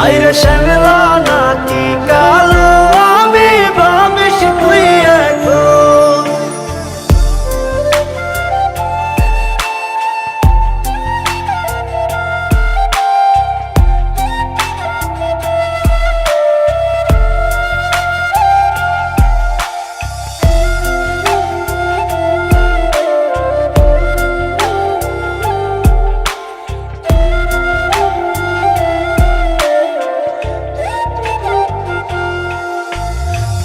হাইরে শ্যামলা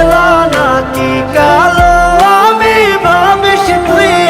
শ্যামলা নাকি কালো আমি ভাবিস তুই